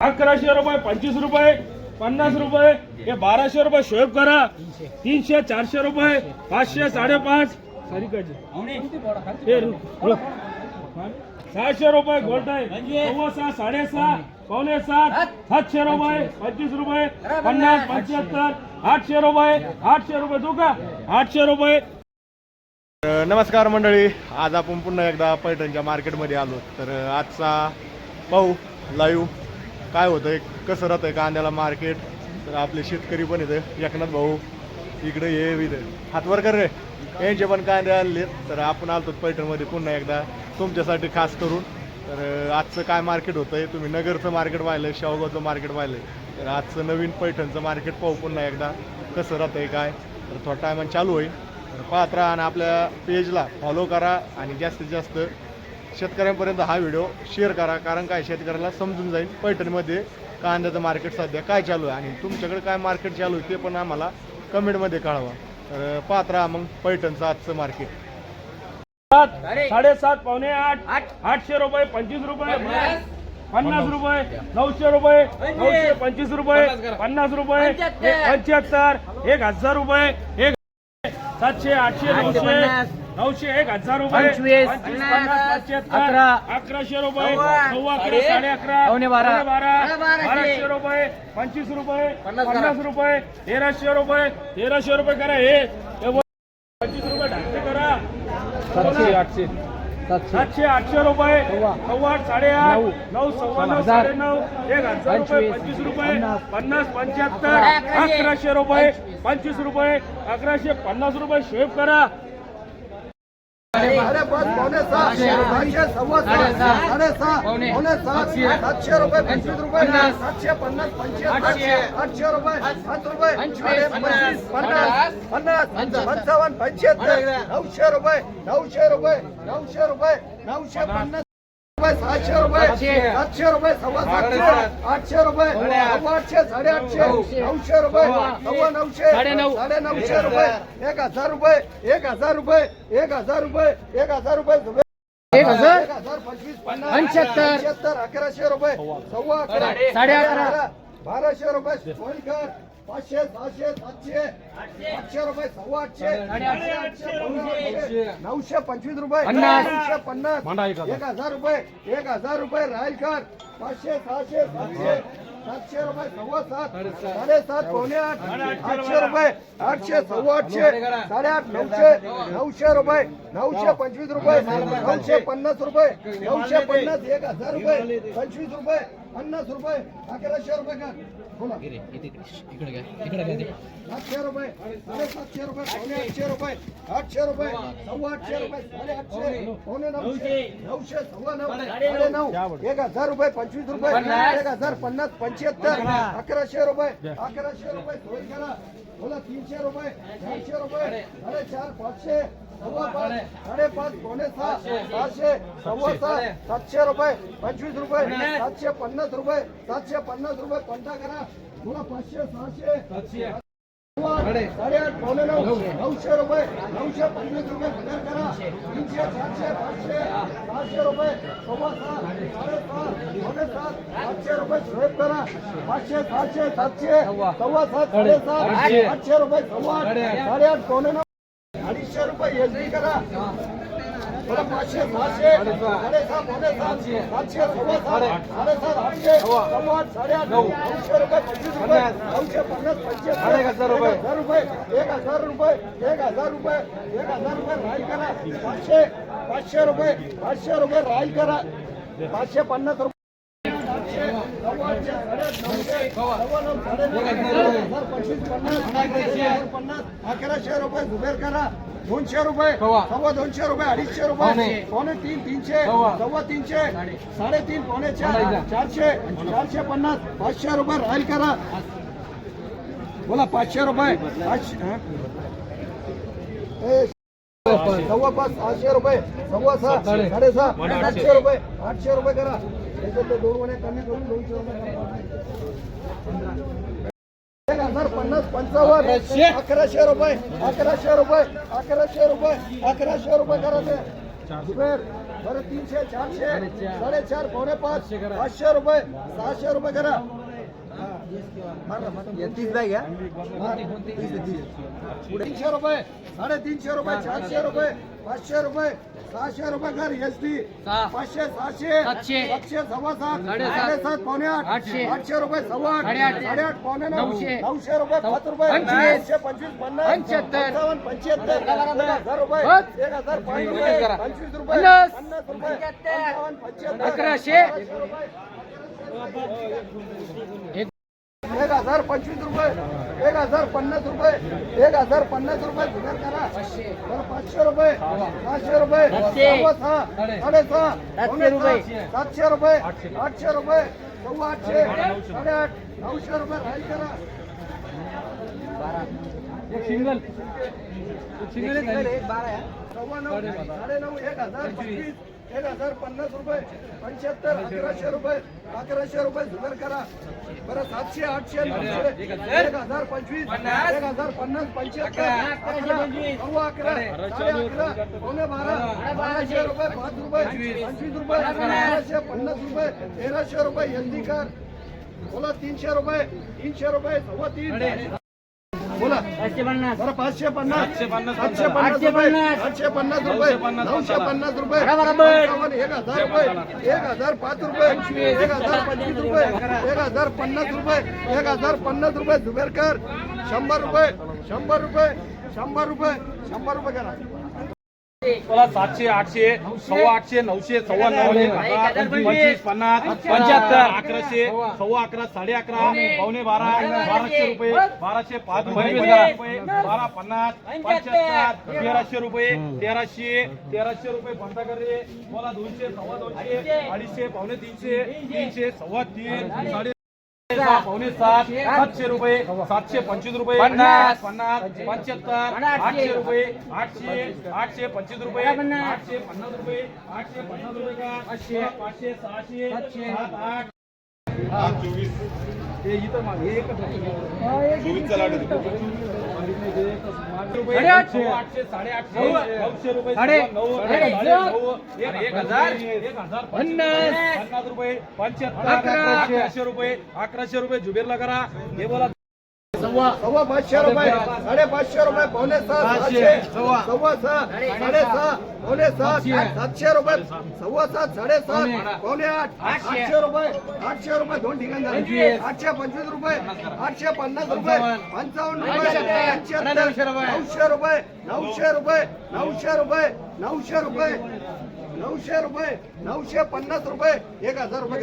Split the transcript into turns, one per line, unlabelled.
अकराशे रुपये पंचवीस रुपये पन्नास रुपये हे बाराशे रुपये शोएब करा. तीनशे चारशे रुपये पाचशे साडेपाच. सहाशे रुपये गोल्ड आहे. सहा साडेसहा पावणे सात सातशे रुपये पंचवीस रुपये पन्नास पंच्याहत्तर आठशे रुपये आठशे रुपये तू का? आठशे रुपये.
नमस्कार मंडळी. आज आपण पुन्हा एकदा पैठणच्या मार्केटमध्ये आलो. तर आजचा पाहू लाईव्ह काय होतं कसं राहतंय कांद्याला मार्केट तर आपले शेतकरी पण इथे एकनाथ भाऊ इकडे ये इथे. हातवर कर रे. यांचे पण कांदे आणले तर आपण आलतो पैठणमध्ये पुन्हा एकदा. तुमच्यासाठी खास करून. तर आजचं काय मार्केट होतंय तुम्ही नगरचं मार्केट पाहिलं शेवगावचं मार्केट पाहिलं तर आजचं नवीन पैठणचं मार्केट पाहू पुन्हा एकदा. कसं राहतंय काय? तर थोडा टायमान चालू होईल. तर पाहत राहा आणि आपल्या पेजला फॉलो करा आणि जास्तीत जास्त शेतकऱ्यांपर्यंत हा व्हिडिओ शेअर करा कारण काय शेतकऱ्याला समजून जाईल पैठणमध्ये कांद्याचं मार्केट सध्या काय चालू आहे आणि तुमच्याकडे काय मार्केट चालू आहे ते पण आम्हाला कमेंटमध्ये कळवा. तर पाहत राहा मग पैठणचं आजचं मार्केट.
सात साडेसात पावणे आठ. आठशे रुपये पंचवीस रुपये. पन्नास. रुपये नऊशे रुपये नऊशे पंचवीस रुपये पन्नास रुपये पंच्याहत्तर. एक हजार रुपये एक सातशे आठशे नऊशे नऊशे एक हजार रुपये.
अकरा,
अकराशे रुपये.
सव्वा
अकरा साडे अकरा.
बारा,
बारा.
बाराशे.
रुपये पंचवीस रुपये
पन्नास
रुपये तेराशे रुपये तेराशे रुपये करा हे. पंचवीस रुपये ढाकटे करा.
सातशे आठशे. सातशे.
आठशे रुपये.
सव्वा
आठ. साडेआठ
नऊ.
नऊ सव्वा नऊ. साडे नऊ. एक हजार रुपये
पंचवीस.
रुपये
पन्नास.
पंच्याहत्तर अकराशे. रुपये पंचवीस रुपये अकराशे पन्नास रुपये शेव करा.
पावणे सहा. सातशे सव्वा सहा. साडेसहा
पावणे.
सहा.
सातशे.
रुपये पंचवीस रुपये. सातशे पन्नास पंच्याहत्तर
आठशे.
रुपये सात रुपये.
पंचवीस.
पंचवीस पन्नास. पन्नास. पंचावन्न. पंच्याहत्तर नऊशे रुपये नऊशे रुपये नऊशे रुपये नऊशे पन्नास. सहाशे रुपये
सातशे.
सातशे रुपये सव्वा सातशे आठशे रुपये सव्वा आठशे साडेआठशे नऊशे रुपये सव्वा नऊशे. साडे नऊशे रुपये एक हजार रुपये एक हजार रुपये एक हजार रुपये एक हजार रुपये
एक हजार
पंचवीस पन्नास
पंच्याहत्तर.
अकराशे रुपये सव्वा अकरा
साडे अकरा.
बाराशे रुपये सोयकर पाचशे सहाशे सातशे आठशे. रुपये सव्वा आठशे नऊशे, नऊशे पंचवीस रुपये
पन्नास.
नऊशे पन्नास. एक हजार रुपये एक हजार रुपये राहीलकर पाचशे सहाशे सातशे सातशे रुपये सव्वा सात साडेसात पावणे आठ आठशे रुपये. आठशे सव्वा आठशे साडेआठ नऊशे नऊशे रुपये नऊशे पंचवीस रुपये नऊशे पन्नास रुपये नऊशे पन्नास एक हजार रुपये पंचवीस रुपये. पन्नास रुपये अकराशे रुपये का? बोला. सातशे रुपये साडेसातशे रुपये पावणे आठशे रुपये आठशे रुपये सव्वा आठशे रुपये साडे आठशे पावणे नऊशे नऊशे. सव्वा नऊ साडे नऊ. एक हजार रुपये पंचवीस रुपये एक हजार पन्नास पंच्याहत्तर अकराशे रुपये अकराशे रुपये सोय करा. बोला तीनशे रुपये चारशे रुपये साडेचार पाचशे सव्वा पाच साडेपाच पावणे सहा सहाशे सव्वा सहा सातशे रुपये पंचवीस रुपये सातशे पन्नास. रुपये सातशे पन्नास रुपये कोणता करा? बोला पाचशे सहाशे साडेआठ पावणे नऊ नऊशे. रुपये नऊशे पन्नास रुपये हजार करा. तीनशे चारशे पाचशे सहाशे रुपये सव्वा सहा साडेसहा पावणे सात सातशे रुपये सोय करा. पाचशे सहाशे सातशे सव्वा सात साडेसात आठशे रुपये सव्वा आठ साडेआठ पावणे नऊ अडीचशे रुपये एस बी करा सहाशे सातशे सव्वा सात साडेसात आठशे सव्वा साडेआठ नऊशे रुपये पंचवीस रुपये नऊशे पन्नास एक हजार रुपये हजार रुपये एक हजार रुपये एक हजार रुपये एक हजार रुपये राहील करा पाचशे पाचशे रुपये पाचशे रुपये राहील करा पाचशे पन्नास रुपये सव्वा आठशे, साडेआठ, नऊशे, सव्वा नऊ, साडेनऊ, हजार पंचवीस, पन्नास, अकराशे रुपये जुबेर करा दोनशे रुपये सव्वा दोनशे रुपये अडीचशे रुपये पावणे तीन तीनशे सव्वा तीनशे साडेतीन पावणे चार चारशे चारशे पन्नास पाचशे रुपये राहील करा. बोला पाचशे रुपये पाचशे सव्वा पाच. सहाशे रुपये सव्वा सहा साडेसहा आठशे रुपये आठशे रुपये करा. पन्नास पंचावन्न. अकराशे? रुपये. अकराशे रुपये. अकराशे रुपये. अकराशे रुपये करा ते जुबेर बरं तीनशे चारशे साडेचार. पावणे पाच. पाचशे रुपये. सहाशे रुपये करा. तीस बॅग घ्या तीनशे रुपये साडेतीनशे रुपये चारशे रुपये पाचशे रुपये सहाशे रुपये कर एस टी पाचशे सहाशे
सातशे.
सव्वा सात
साडेसात.
पावणे आठ
आठशे.
रुपये सव्वा आठ
साडेआठ.
पावणे नऊ
नऊशे.
नऊशे रुपये पाच रुपये
पंचवीस.
एकशे पंचवीस पन्नास
पंच्याहत्तर.
पंच्याहत्तर हजार रुपये. एक हजार पाच रुपये. पंचवीस रुपये
पन्नास.
पन्नास रुपये पंचावन्न पंच्याहत्तर
अकराशे.
एक हजार पंचवीस रुपये एक हजार पन्नास रुपये एक हजार पन्नास रुपये जुगार करा. बरं पाचशे रुपये सहाशे रुपये सव्वा सहा साडेसहा सहा, सातशे रुपये आठशे रुपये सव्वा आठशे साडेआठ नऊशे रुपये राहील करा.
सिंगल.
सव्वा नऊ साडे नऊ एक हजार पंचवीस एक हजार पन्नास रुपये पंच्याहत्तर अकराशे रुपये अकराशे रुपये जुगार करा. बरं सातशे आठशे नऊशे एक हजार पंचवीस एक हजार पन्नास पंच्याहत्तर अकरा अकरा साडे अकरा पावणे बारा बाराशे रुपये पाच रुपये पंचवीस रुपये बाराशे पन्नास रुपये तेराशे रुपये एसटी कर बोला तीनशे रुपये तीनशे रुपये सव्वा तीन. बोला. बरं पाचशे पन्नास. सातशे पन्नास
आठशे
रुपये.
पन्नास.
आठशे पन्नास रुपये. नऊशे पन्नास. रुपये. पंचावन्न, एक हजार रुपये. एक हजार पाच रुपये. एक हजार पंचवीस रुपये. एक हजार पन्नास रुपये. एक हजार पन्नास रुपये जुबेरकर. शंभर रुपये. शंभर रुपये. शंभर रुपये. शंभर रुपये करा.
मला सातशे आठशे सव्वा आठशे नऊशे सव्वा नऊ हजार, पंचवीस पन्नास पंच्याहत्तर अकराशे सव्वा अकरा साडे अकरा पावणे बारा बाराशे रुपये बाराशे पाच रुपये बारा पन्नास पंच्याहत्तर तेराशे रुपये तेराशे तेराशे रुपये बंद कर मला दोनशे सव्वा दोनशे अडीचशे. पावणे तीनशे तीनशे सव्वा तीन साडे पावणे सात सातशे रुपये सातशे पंचवीस रुपये
पन्नास.
पन्नास पंच्याहत्तर आठशे रुपये आठशे आठशे पंचवीस रुपये आठशे पन्नास रुपये आठशे पन्नास रुपये का? आठशे पाचशे सहाशे सात आठ. हे. इथं माग- हे एकच आहे. रुपये,
साडेआठशे.
आठशे साडेआठशे. नऊशे रुपये
साडे-
नऊ
साडे-
साडे नऊ एक एक हजार. एक हजार
पन्नास.
पन्नास रुपये. पंच्याहत्तर.
अकरा.
अकराशे रुपये. अकराशे रुपये जुबेरला करा. हे बोला.
सव्वा सव्वा पाचशे रुपये. साडे पाचशे रुपये पावणे सहा सातशे. सव्वा. सहा साडे सहा पावणे सात सातशे रुपये. सव्वा सात साडे सात पावणे आठ. आठशे. रुपये आठशे रुपये दोन ठिकाण झाले. आठशे पंचवीस रुपये आठशे पन्नास रुपये पंचावन्न. रुपये नऊशे रुपये. नऊशे रुपये नऊशे रुपये नऊशे रुपये नऊशे रुपये नऊशे पन्नास रुपये एक हजार रुपये